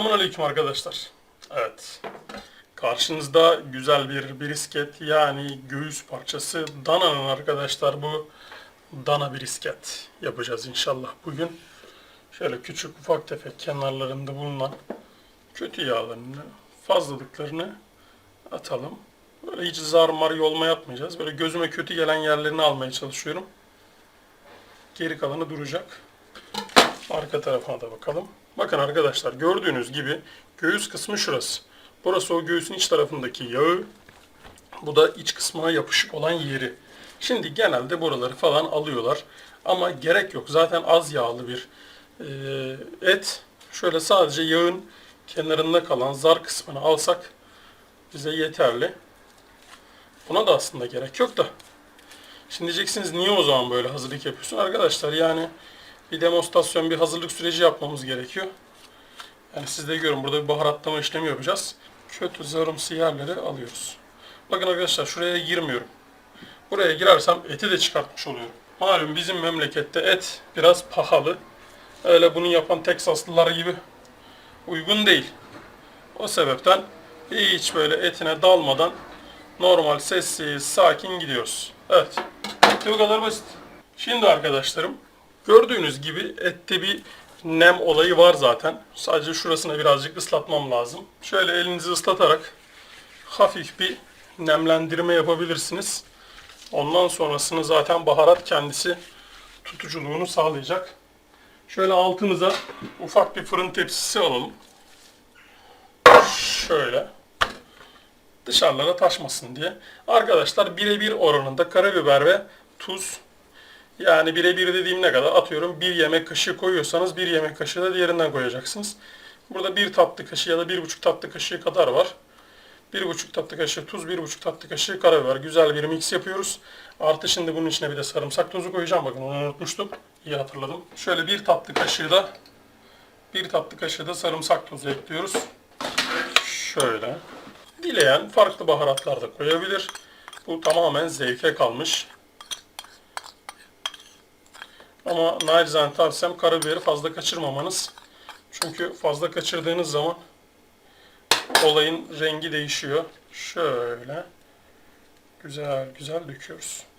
Selamun aleyküm arkadaşlar. Evet. Karşınızda güzel bir brisket yani göğüs parçası dananın arkadaşlar bu dana brisket yapacağız inşallah bugün. Şöyle küçük ufak tefek kenarlarında bulunan kötü yağlarını, fazlalıklarını atalım. Böyle hiç zar mar yolma yapmayacağız. Böyle gözüme kötü gelen yerlerini almaya çalışıyorum. Geri kalanı duracak. Arka tarafına da bakalım. Bakın arkadaşlar gördüğünüz gibi göğüs kısmı şurası. Burası o göğüsün iç tarafındaki yağı. Bu da iç kısmına yapışık olan yeri. Şimdi genelde buraları falan alıyorlar. Ama gerek yok. Zaten az yağlı bir e, et. Şöyle sadece yağın kenarında kalan zar kısmını alsak bize yeterli. Buna da aslında gerek yok da. Şimdi diyeceksiniz niye o zaman böyle hazırlık yapıyorsun? Arkadaşlar yani bir demonstrasyon, bir hazırlık süreci yapmamız gerekiyor. Yani siz de görün burada bir baharatlama işlemi yapacağız. Kötü zarımsı yerleri alıyoruz. Bakın arkadaşlar şuraya girmiyorum. Buraya girersem eti de çıkartmış oluyorum. Malum bizim memlekette et biraz pahalı. Öyle bunu yapan Teksaslılar gibi uygun değil. O sebepten hiç böyle etine dalmadan normal sessiz sakin gidiyoruz. Evet. Bu kadar basit. Şimdi arkadaşlarım gördüğünüz gibi ette bir nem olayı var zaten. Sadece şurasına birazcık ıslatmam lazım. Şöyle elinizi ıslatarak hafif bir nemlendirme yapabilirsiniz. Ondan sonrasını zaten baharat kendisi tutuculuğunu sağlayacak. Şöyle altımıza ufak bir fırın tepsisi alalım. Şöyle dışarılara taşmasın diye. Arkadaşlar birebir oranında karabiber ve tuz yani birebir dediğim ne kadar? Atıyorum bir yemek kaşığı koyuyorsanız bir yemek kaşığı da diğerinden koyacaksınız. Burada bir tatlı kaşığı ya da bir buçuk tatlı kaşığı kadar var. Bir buçuk tatlı kaşığı tuz, bir buçuk tatlı kaşığı karabiber. Güzel bir mix yapıyoruz. Artı şimdi bunun içine bir de sarımsak tozu koyacağım. Bakın onu unutmuştum. İyi hatırladım. Şöyle bir tatlı kaşığı da bir tatlı kaşığı da sarımsak tozu ekliyoruz. Şöyle. Dileyen farklı baharatlar da koyabilir. Bu tamamen zevke kalmış. Ama nacizane tavsiyem karabiberi fazla kaçırmamanız. Çünkü fazla kaçırdığınız zaman olayın rengi değişiyor. Şöyle güzel güzel döküyoruz.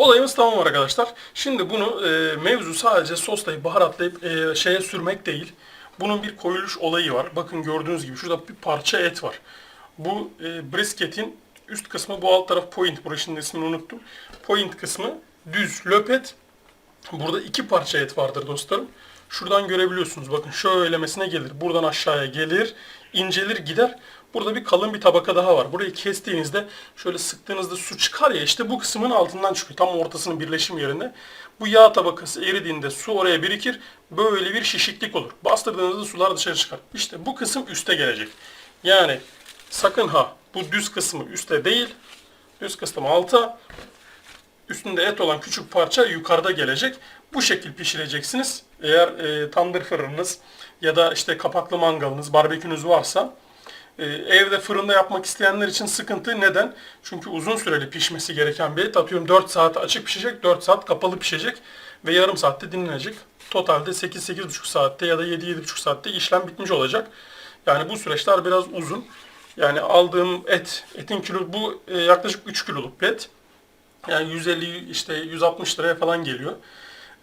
Olayımız tamam arkadaşlar. Şimdi bunu e, mevzu sadece soslayıp baharatlayıp e, şeye sürmek değil. Bunun bir koyuluş olayı var. Bakın gördüğünüz gibi şurada bir parça et var. Bu e, brisket'in üst kısmı bu alt taraf point. Burasının ismini unuttum. Point kısmı düz löpet. Burada iki parça et vardır dostlarım. Şuradan görebiliyorsunuz. Bakın şöylemesine gelir. Buradan aşağıya gelir. incelir gider. Burada bir kalın bir tabaka daha var. Burayı kestiğinizde şöyle sıktığınızda su çıkar ya işte bu kısmın altından çıkıyor. Tam ortasının birleşim yerinde. Bu yağ tabakası eridiğinde su oraya birikir. Böyle bir şişiklik olur. Bastırdığınızda sular dışarı çıkar. İşte bu kısım üste gelecek. Yani sakın ha bu düz kısmı üste değil. Düz kısmı alta üstünde et olan küçük parça yukarıda gelecek. Bu şekil pişireceksiniz. Eğer e, tandır fırınınız ya da işte kapaklı mangalınız, barbekünüz varsa e, evde fırında yapmak isteyenler için sıkıntı neden? Çünkü uzun süreli pişmesi gereken bir et. Atıyorum 4 saat açık pişecek, 4 saat kapalı pişecek ve yarım saatte dinlenecek. Totalde 8-8,5 saatte ya da 7-7,5 saatte işlem bitmiş olacak. Yani bu süreçler biraz uzun. Yani aldığım et, etin kilo bu e, yaklaşık 3 kiloluk bir et. Yani 150 işte 160 liraya falan geliyor.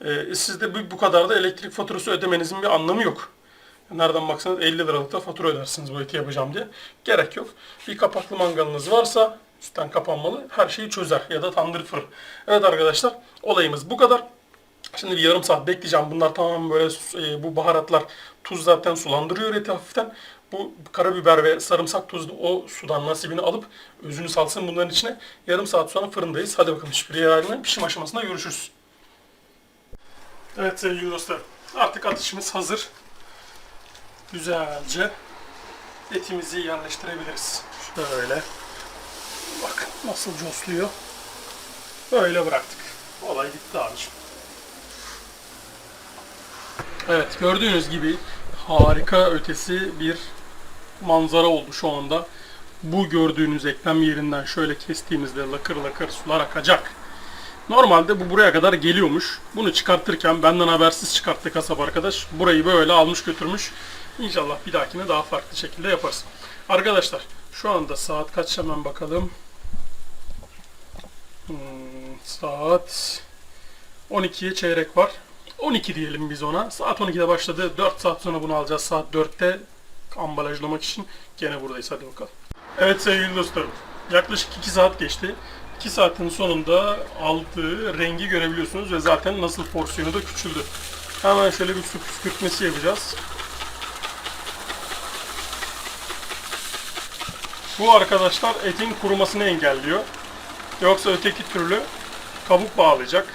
Ee, sizde bu, kadar da elektrik faturası ödemenizin bir anlamı yok. Nereden baksanız 50 liralık da fatura ödersiniz bu eti yapacağım diye. Gerek yok. Bir kapaklı mangalınız varsa üstten kapanmalı. Her şeyi çözer ya da tandır fırın. Evet arkadaşlar olayımız bu kadar. Şimdi bir yarım saat bekleyeceğim. Bunlar tamamen böyle e, bu baharatlar tuz zaten sulandırıyor eti hafiften. Bu karabiber ve sarımsak tuzlu o sudan nasibini alıp özünü salsın bunların içine. Yarım saat sonra fırındayız. Hadi bakalım hiçbir yer ayrılmayın. Pişim aşamasında görüşürüz. Evet sevgili dostlar. Artık atışımız hazır. Güzelce etimizi yerleştirebiliriz. Şöyle. Bakın nasıl cosluyor. Böyle bıraktık. Olay bitti abiciğim. Evet gördüğünüz gibi harika ötesi bir manzara oldu şu anda. Bu gördüğünüz eklem yerinden şöyle kestiğimizde lakır lakır sular akacak. Normalde bu buraya kadar geliyormuş. Bunu çıkartırken benden habersiz çıkarttı kasap arkadaş. Burayı böyle almış götürmüş. İnşallah bir dahakine daha farklı şekilde yaparız. Arkadaşlar şu anda saat kaç hemen bakalım. Hmm, saat 12'ye çeyrek var. 12 diyelim biz ona. Saat 12'de başladı. 4 saat sonra bunu alacağız. Saat 4'te ambalajlamak için gene buradayız. Hadi bakalım. Evet sevgili dostlarım. Yaklaşık 2 saat geçti. 2 saatin sonunda aldığı rengi görebiliyorsunuz ve zaten nasıl porsiyonu da küçüldü. Hemen şöyle bir su püskürtmesi yapacağız. Bu arkadaşlar etin kurumasını engelliyor. Yoksa öteki türlü kabuk bağlayacak.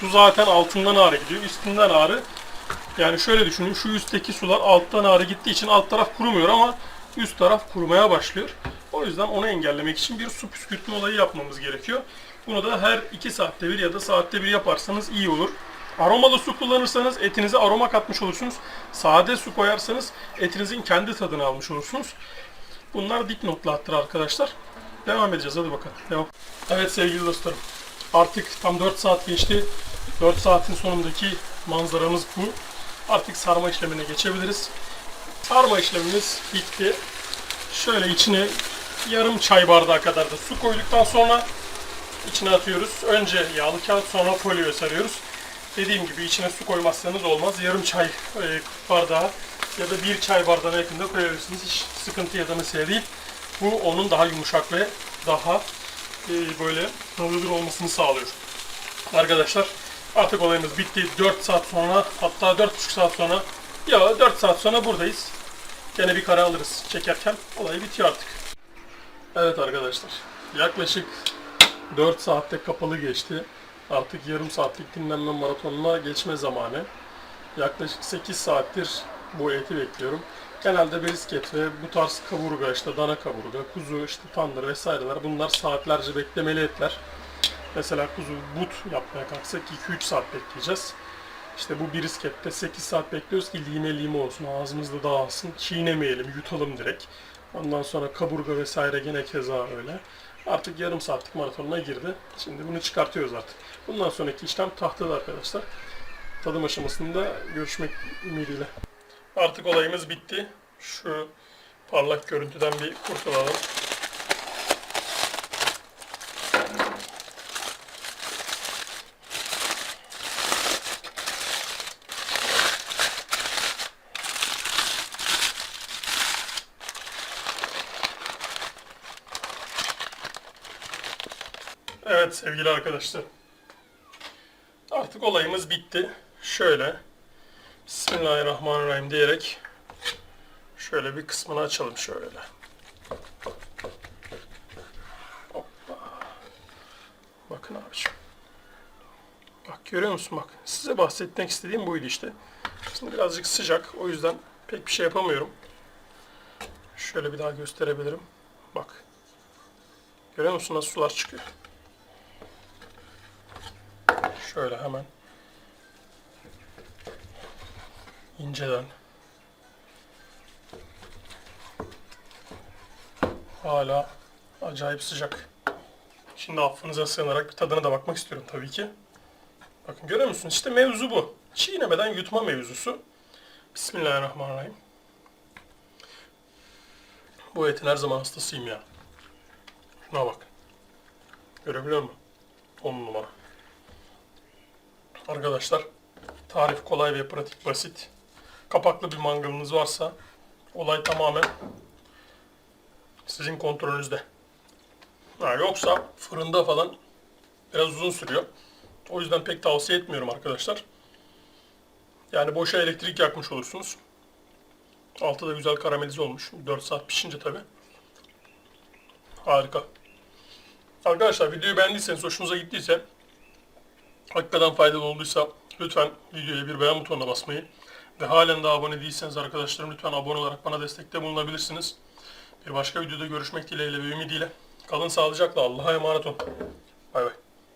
Su zaten altından ağrı gidiyor, üstünden ağrı. Yani şöyle düşünün, şu üstteki sular alttan ağrı gittiği için alt taraf kurumuyor ama üst taraf kurumaya başlıyor. O yüzden onu engellemek için bir su püskürtme olayı yapmamız gerekiyor. Bunu da her 2 saatte bir ya da saatte bir yaparsanız iyi olur. Aromalı su kullanırsanız etinize aroma katmış olursunuz. Sade su koyarsanız etinizin kendi tadını almış olursunuz. Bunlar dipnotlardır arkadaşlar. Devam edeceğiz hadi bakalım. Devam. Evet sevgili dostlarım. Artık tam 4 saat geçti. 4 saatin sonundaki manzaramız bu. Artık sarma işlemine geçebiliriz. Sarma işlemimiz bitti. Şöyle içine yarım çay bardağı kadar da su koyduktan sonra içine atıyoruz. Önce yağlı kağıt sonra folyoya sarıyoruz. Dediğim gibi içine su koymazsanız olmaz. Yarım çay e, bardağı ya da bir çay bardağına yakında koyabilirsiniz. Hiç sıkıntı ya da mesele değil. Bu onun daha yumuşak ve daha e, böyle hızlı olmasını sağlıyor. Arkadaşlar artık olayımız bitti. 4 saat sonra hatta 4,5 saat sonra ya 4 saat sonra buradayız. Gene bir kare alırız çekerken. Olay bitiyor artık. Evet arkadaşlar. Yaklaşık 4 saatte kapalı geçti. Artık yarım saatlik dinlenme maratonuna geçme zamanı. Yaklaşık 8 saattir bu eti bekliyorum. Genelde brisket ve bu tarz kaburga işte dana kaburga, kuzu işte tandır vesaireler bunlar saatlerce beklemeli etler. Mesela kuzu but yapmaya kalksak 2-3 saat bekleyeceğiz. İşte bu briskette 8 saat bekliyoruz ki lime lime olsun, ağzımızda dağılsın, çiğnemeyelim, yutalım direkt. Ondan sonra kaburga vesaire gene keza öyle. Artık yarım saatlik maratonuna girdi. Şimdi bunu çıkartıyoruz artık. Bundan sonraki işlem tahtada arkadaşlar. Tadım aşamasında görüşmek ümidiyle. Artık olayımız bitti. Şu parlak görüntüden bir kurtulalım. Evet sevgili arkadaşlar. Artık olayımız bitti. Şöyle Bismillahirrahmanirrahim diyerek şöyle bir kısmını açalım şöyle. Hoppa. Bakın abiciğim. Bak görüyor musun bak. Size bahsetmek istediğim buydu işte. Şimdi birazcık sıcak. O yüzden pek bir şey yapamıyorum. Şöyle bir daha gösterebilirim. Bak. Görüyor musun nasıl sular çıkıyor? Şöyle hemen inceden hala acayip sıcak. Şimdi affınıza sığınarak bir tadına da bakmak istiyorum tabii ki. Bakın görüyor musunuz? İşte mevzu bu. Çiğnemeden yutma mevzusu. Bismillahirrahmanirrahim. Bu etin her zaman hastasıyım ya. Şuna bak. Görebiliyor musun? 10 numara. Arkadaşlar tarif kolay ve pratik basit. Kapaklı bir mangalınız varsa olay tamamen sizin kontrolünüzde. Ha, yoksa fırında falan biraz uzun sürüyor. O yüzden pek tavsiye etmiyorum arkadaşlar. Yani boşa elektrik yakmış olursunuz. Altı da güzel karamelize olmuş. 4 saat pişince tabi. Harika. Arkadaşlar videoyu beğendiyseniz, hoşunuza gittiyse hakikaten faydalı olduysa lütfen videoya bir beğen butonuna basmayı ve halen daha abone değilseniz arkadaşlarım lütfen abone olarak bana destekte bulunabilirsiniz. Bir başka videoda görüşmek dileğiyle ve ümidiyle. Kalın sağlıcakla. Allah'a emanet olun. Bay bay.